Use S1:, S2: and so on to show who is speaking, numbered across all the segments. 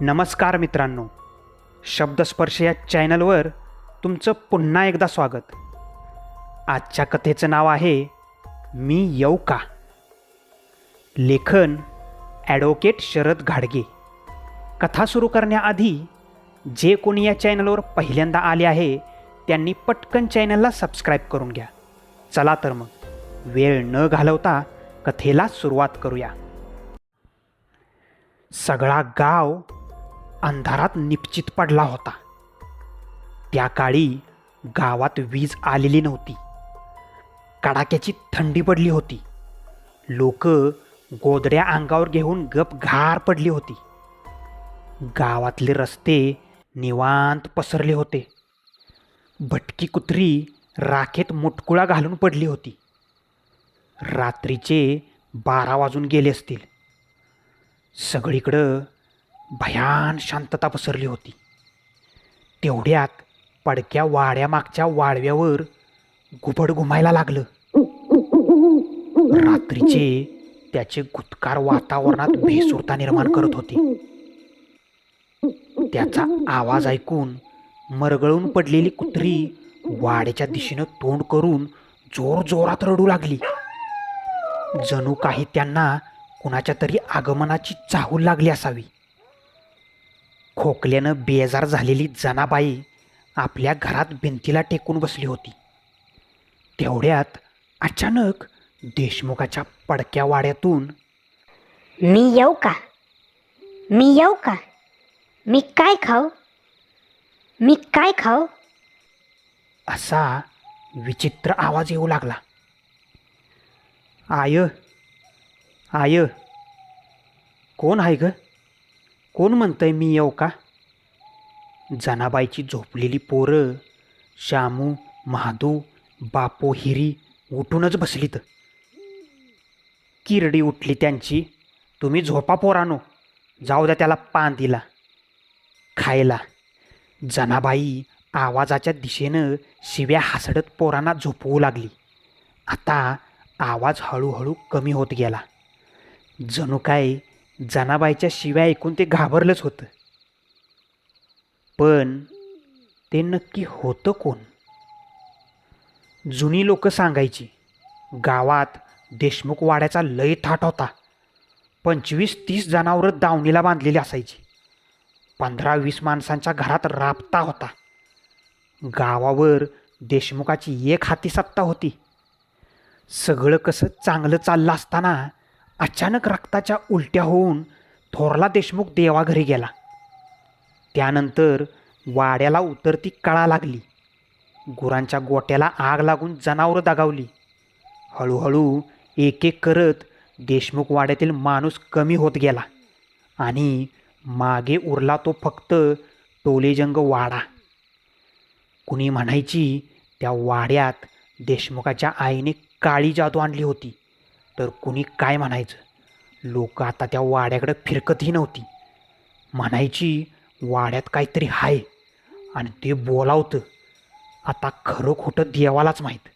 S1: नमस्कार मित्रांनो. शब्दस्पर्श या चॅनलवर तुमचं पुन्हा एकदा स्वागत. आजच्या कथेचं नाव आहे मी येऊ का? लेखन ॲडव्होकेट शरद घाडगे. कथा सुरू करण्याआधी जे कोणी या चॅनलवर पहिल्यांदा आले आहे त्यांनी पटकन चॅनलला सबस्क्राईब करून घ्या. चला तर मग वेळ न घालवता कथेला सुरुवात करूया. सगळा गाव अंधारात निश्चित पडला होता. त्या काळी गावात वीज आलेली नव्हती. कडाक्याची थंडी पडली होती. लोक गोदड्या अंगावर घेऊन गप घार पडली होती. गावातले रस्ते निवांत पसरले होते. भटकी कुत्री राखेत मुटकुळा घालून पडली होती. रात्रीचे बारा वाजून गेले असतील. सगळीकडं भयान शांतता पसरली होती. तेवढ्यात पडक्या वाड्यामागच्या वाळव्यावर घुबड घुमायला लागलं. रात्रीचे त्याचे गुतकार वातावरणात भेसुरता निर्माण करत होते. त्याचा आवाज ऐकून मरगळून पडलेली कुत्री वाड्याच्या दिशेनं तोंड करून जोर जोरात रडू लागली. जणू काही त्यांना कुणाच्या तरी आगमनाची चाहूल लागली असावी. खोकल्यानं बेजार झालेली जनाबाई आपल्या घरात भिंतीला टेकून बसली होती. तेवढ्यात अचानक देशमुखाच्या पडक्या वाड्यातून
S2: मी येऊ का? मी येऊ का? मी काय खाऊ? मी काय खाऊ?
S1: असा विचित्र आवाज येऊ लागला. आय आय कोण आहे ग? कोण म्हणतंय मी येऊ का? जनाबाईची झोपलेली पोरं श्यामू महादू बापो हिरी उठूनच बसलीत. किरडी उठली त्यांची. तुम्ही झोपा पोरानो जाऊ द्या त्याला पान दिला. खायला. जनाबाई आवाजाच्या दिशेनं शिव्या हासडत पोरांना झोपवू लागली. आता आवाज हळूहळू कमी होत गेला. जणू काय जनाबाईच्या शिव्या ऐकून ते घाबरलंच होतं. पण ते नक्की होतं कोण? जुनी लोक सांगायची गावात देशमुख वाड्याचा लय थाट होता. पंचवीस तीस जनावरं दावणीला बांधलेली असायची. पंधरा वीस माणसांच्या घरात राबता होता. गावावर देशमुखाची एक हाती सत्ता होती. सगळं कसं चांगलं चाललं असताना अचानक रक्ताच्या उलट्या होऊन थोरला देशमुख देवाघरी गेला. त्यानंतर वाड्याला उतरती कळा लागली. गुरांच्या गोट्याला आग लागून जनावरं दगावली. हळूहळू एक एक करत देशमुख वाड्यातील माणूस कमी होत गेला आणि मागे उरला तो फक्त टोलेजंग वाडा. कुणी म्हणायची त्या वाड्यात देशमुखाच्या आईने काळी जादू आणली होती. तर कुणी काय म्हणायचं? लोक आता त्या वाड्याकडं फिरकतही नव्हती. म्हणायची वाड्यात काहीतरी आहे आणि ते बोलावतं. आता खरं खोटं देवालाच माहीत.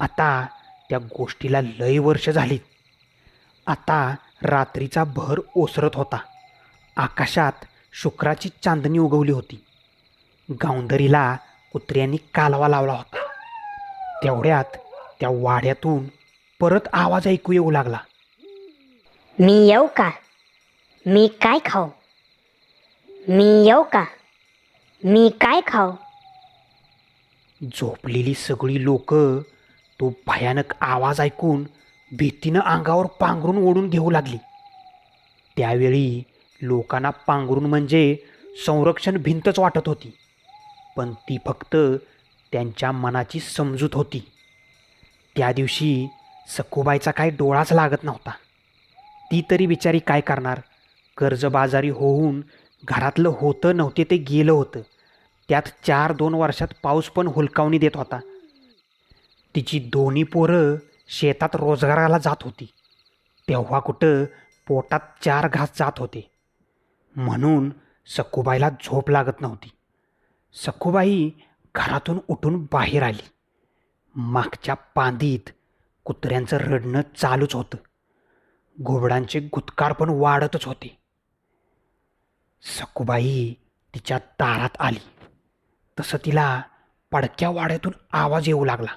S1: आता त्या गोष्टीला लय वर्ष झाली आता रात्रीचा भर ओसरत होता. आकाशात शुक्राची चांदणी उगवली होती. गावंदरीला कुत्र्यांनी कालवा लावला होता. तेवढ्यात त्या वाड्यातून परत आवाज ऐकू येऊ लागला.
S2: मी येऊ का? मी काय खाऊ? मी येऊ का? मी काय खाऊ?
S1: झोपलेली सगळी लोक तो भयानक आवाज ऐकून भीतीनं अंगावर पांघरून ओढून घेऊ लागली. त्यावेळी लोकांना पांघरून म्हणजे संरक्षण भिंतच वाटत होती पण ती फक्त त्यांच्या मनाची समजूत होती. त्या दिवशी सखूबाईचा काय डोळाच लागत नव्हता. ती तरी बिचारी काय करणार? कर्जबाजारी होऊन घरातलं होतं नव्हते ते गेलं होतं. त्यात चार दोन वर्षात पाऊस पण हुलकावणी देत होता. तिची दोन्ही पोरं शेतात रोजगाराला जात होती. तेव्हा कुठं पोटात चार घास जात होते. म्हणून सखूबाईला झोप लागत नव्हती. सखूबाई घरातून उठून बाहेर आली. मागच्या पांदीत कुत्र्यांचं रडणं चालूच होतं. घोबडांचे गुतकार पण वाढतच होते. सखूबाई तिच्या दारात आली. तसं तिला पडक्या वाड्यातून आवाज येऊ लागला.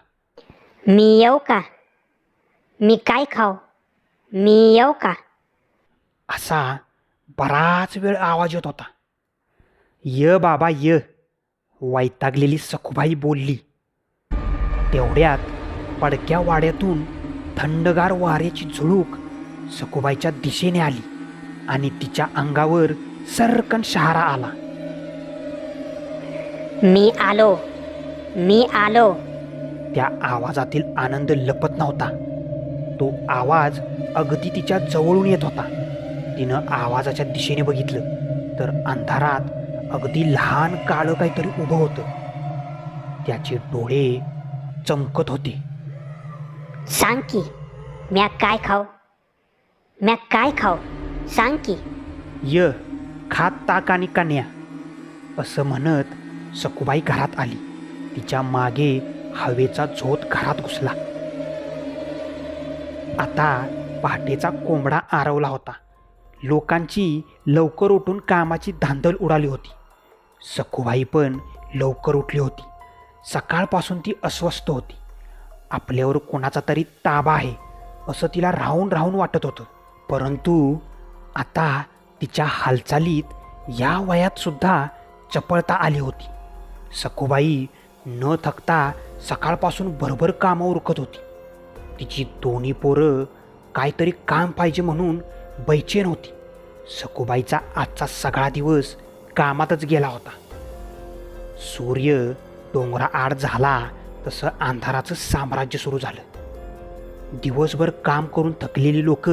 S2: मी येऊ का? मी काय खाऊ? मी येऊ का?
S1: असा बराच वेळ आवाज येत होता. य बाबा य. वैतागलेली सखूबाई बोलली. तेवढ्यात पडक्या वाड्यातून थंडगार वाऱ्याची झुळूक सखूबाईच्या दिशेने आली आणि तिच्या अंगावर सरकन शहारा आला.
S2: मी आलो. मी आलो.
S1: त्या आवाजातील आनंद लपत नव्हता. तो आवाज अगदी तिच्या जवळून येत होता. तिनं आवाजाच्या दिशेने बघितलं तर अंधारात अगदी लहान काळं काहीतरी उभं होतं. त्याचे डोळे चमकत होते.
S2: सांग की म्या काय खाऊ? म्या काय खाऊ? सांग की
S1: य खात ताक आणि कन्या. असं म्हणत सकुबाई घरात आली. तिच्यामागे हवेचा झोत घरात घुसला. आता पहाटेचा कोंबडा आरवला होता. लोकांची लवकर उठून कामाची धांदल उडाली होती. सखुबाई पण लवकर उठली होती. सकाळपासून ती अस्वस्थ होती. आपल्यावर कोणाचा तरी ताबा आहे असं तिला राहून राहून वाटत होतं. परंतु आता तिच्या हालचालीत या वयात सुद्धा चपळता आली होती. सखूबाई न थकता सकाळपासून भरभर कामं उरकत होती. तिची दोन्ही पोरं काहीतरी काम पाहिजे म्हणून बैचेन होती. सखूबाईचा आजचा सगळा दिवस कामातच गेला होता. सूर्य डोंगरा आड झाला तसं अंधाराचं साम्राज्य सुरू झालं. दिवसभर काम करून थकलेली लोक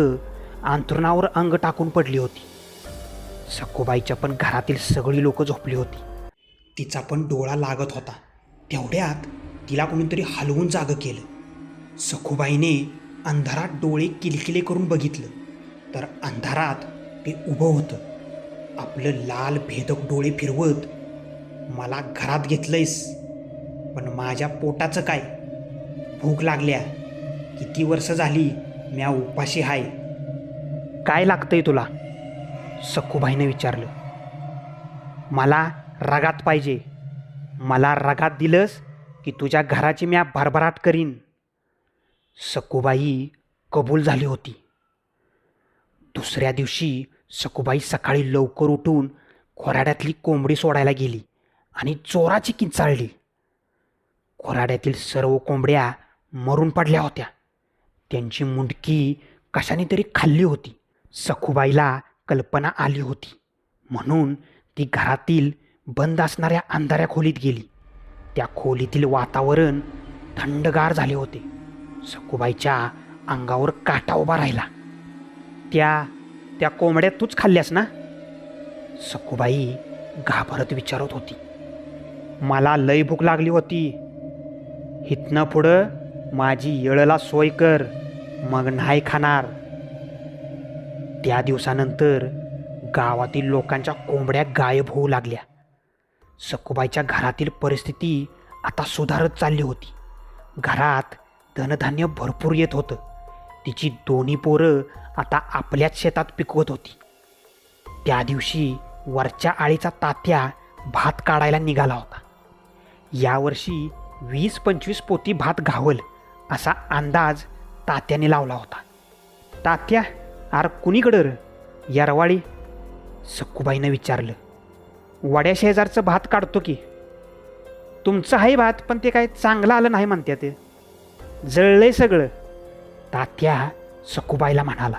S1: अंथरुणावर अंग टाकून पडली होती. सखूबाईच्या पण घरातील सगळी लोक झोपली होती. तिचा पण डोळा लागत होता. तेवढ्यात तिला कोणीतरी हलवून जागं केलं. सखूबाईने अंधारात डोळे किलकिले करून बघितलं. तर अंधारात ते उभं होतं. आपलं लाल भेदक डोळे फिरवत मला घरात घेतलंयस. पण माझ्या पोटाचं काय? भूक लागल्या. किती वर्ष झाली म्या उपाशी हाय. काय लागतंय तुला? सखूबाईनं विचारलं. मला रगात पाहिजे. मला रगात दिलंस की तुझ्या घराची म्या भरभराट करीन. सखूबाई कबूल झाली होती. दुसऱ्या दिवशी सखूबाई सकाळी लवकर उठून खोराड्यातली कोंबडी सोडायला गेली आणि चोराची किंचाळली. खोराड्यातील सर्व कोंबड्या मरून पडल्या होत्या. त्यांची मुंडकी कशाने तरी खाल्ली होती. सखूबाईला कल्पना आली होती. म्हणून ती घरातील बंद असणाऱ्या अंधाऱ्या खोलीत गेली. त्या खोलीतील वातावरण थंडगार झाले होते. सखूबाईच्या अंगावर काटा उभा राहिला. त्या त्या कोंबड्या तूच खाल्ल्यास ना? सखूबाई घाबरत विचारत होती. मला लय भूक लागली होती. इथनं पुढं माझी येळला सोय कर मग नाही खाणार. त्या दिवसानंतर गावातील लोकांच्या कोंबड्या गायब होऊ लागल्या. सकुबाईच्या घरातील परिस्थिती आता सुधारत चालली होती. घरात धनधान्य भरपूर येत होतं. तिची दोन्ही पोरं आता आपल्याच शेतात पिकवत होती. त्या दिवशी वरच्या आळीचा तात्या भात काढायला निघाला होता. यावर्षी वीस पंचवीस पोती भात घावल असा अंदाज तात्याने लावला होता. तात्या आर कुणीकडं र? यरवाळी सक्कूबाईनं विचारलं. वड्या शेजारचं भात काढतो की. तुमचं आहे भात पण ते काय चांगलं आलं नाही म्हणत्या ते. जळलंय सगळं. तात्या सकुबाईला म्हणाला.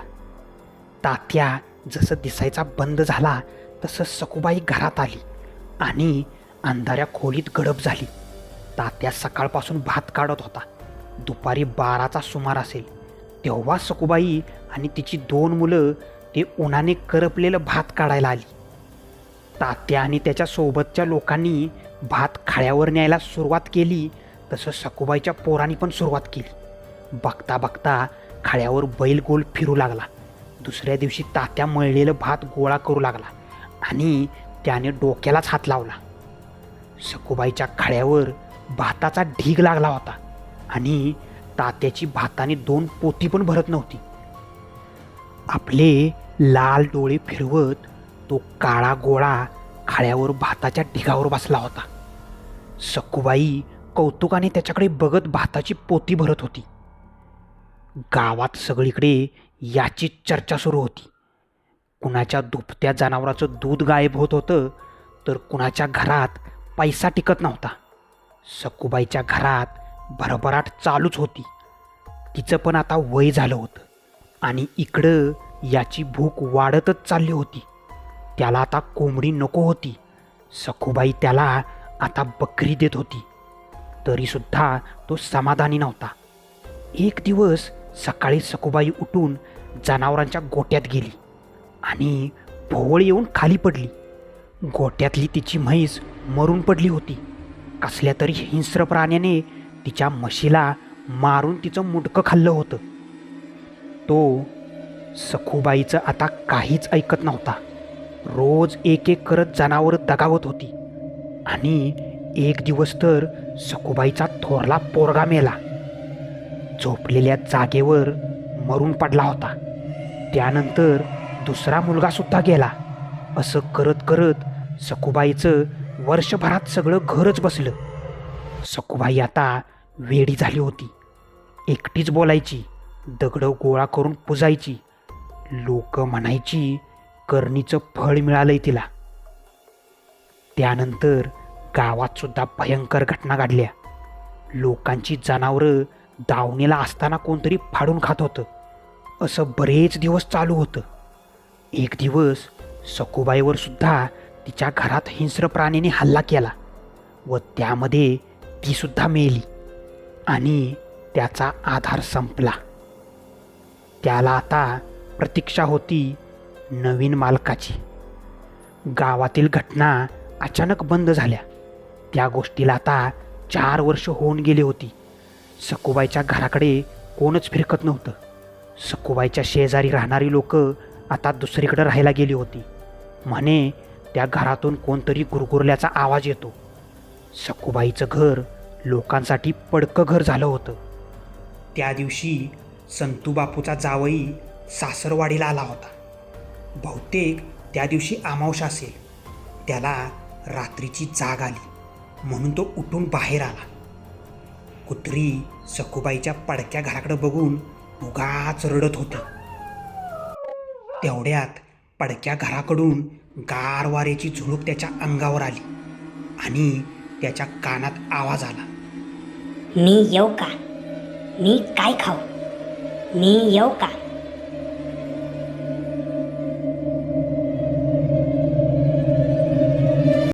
S1: तात्या जसं दिसायचा बंद झाला तसं सकुबाई घरात आली आणि अंधाऱ्या खोलीत गडप झाली. तात्या सकाळपासून भात काढत होता. दुपारी बाराचा सुमार असेल. तेव्हा सकुबाई आणि तिची दोन मुलं ते उन्हाने करपलेलं भात काढायला आली. तात्या आणि त्याच्या सोबतच्या लोकांनी भात खाळ्यावर न्यायला सुरुवात केली तसं सकुबाईच्या पोरांनी पण सुरुवात केली. बघता बघता खाळ्यावर बैल गोल फिरू लागला. दुसऱ्या दिवशी तात्या मळलेलं भात गोळा करू लागला आणि त्याने डोक्यालाच हात लावला. सकुबाईच्या खाळ्यावर भाताचा ढीग लागला होता. आणि तात्याची भाताने दोन पोती पण भरत नव्हती. आपले लाल डोळे फिरवत तो काळा गोळा खाळ्यावर भाताच्या ढिगावर बसला होता. सकुबाई कौतुकाने त्याच्याकडे बघत भाताची पोती भरत होती. गावात सगळीकडे याची चर्चा सुरू होती. कुणाच्या दुभत्या जनावराचं दूध गायब होत होतं तर कुणाच्या घरात पैसा टिकत नव्हता. सखूबाईच्या घरात भरभराट चालूच होती. तिचं पण आता वय झालं होतं आणि इकडं याची भूक वाढतच चालली होती. त्याला आता कोंबडी नको होती. सखूबाई त्याला आता बकरी देत होती. तरीसुद्धा तो समाधानी नव्हता. एक दिवस सकाळी सखूबाई उठून जनावरांच्या गोट्यात गेली आणि भोवळ येऊन खाली पडली. गोट्यातली तिची म्हैस मरून पडली होती. कसल्या तरी हिंस्र प्राण्याने तिच्या म्हशीला मारून तिचं मुडकं खाल्लं होतं. तो सखूबाईचं आता काहीच ऐकत नव्हता. रोज एक एक करत जनावर दगावत होती. आणि एक दिवस तर सखूबाईचा थोरला पोरगा मेला. झोपलेल्या जागेवर मरून पडला होता. त्यानंतर दुसरा मुलगासुद्धा गेला. असं करत करत सखूबाईचं वर्षभरात सगळं घरच बसलं. सखूबाई आता वेडी झाली होती. एकटीच बोलायची दगडं गोळा करून पुजायची. लोक म्हणायची करणीचं फळ मिळालंय तिला. त्यानंतर गावात सुद्धा भयंकर घटना घडल्या. लोकांची जनावरं दावणीला असताना कोणतरी फाडून खात होतं. असं बरेच दिवस चालू होतं. एक दिवस सखूबाईवर सुद्धा तिच्या घरात हिंस्र प्राणीने हल्ला केला व त्यामध्ये तीसुद्धा मेली आणि त्याचा आधार संपला. त्याला आता प्रतीक्षा होती नवीन मालकाची. गावातील घटना अचानक बंद झाल्या. त्या गोष्टीला आता चार वर्ष होऊन गेली होती. सकुबाईच्या घराकडे कोणच फिरकत नव्हतं. सकुबाईच्या शेजारी राहणारी लोक आता दुसरीकडे राहायला गेली होती. म्हणे त्या घरातून कोणतरी गुरगुरल्याचा आवाज येतो. सखूबाईचं घर लोकांसाठी पडकं घर झालं होतं. त्या दिवशी संतू बापूचा जावई सासरवाडीला आला होता. बहुतेक त्या दिवशी अमावश असेल. त्याला रात्रीची जाग आली म्हणून तो उठून बाहेर आला. कुत्री सखूबाईच्या पडक्या घराकडे बघून उगाच रडत होती. तेवढ्यात पडक्या घराकडून गार वाऱ्याची झुळूक त्याच्या अंगावर आली आणि त्याच्या कानात आवाज आला.
S2: मी येऊ का? मी काय खाऊ? मी येऊ का?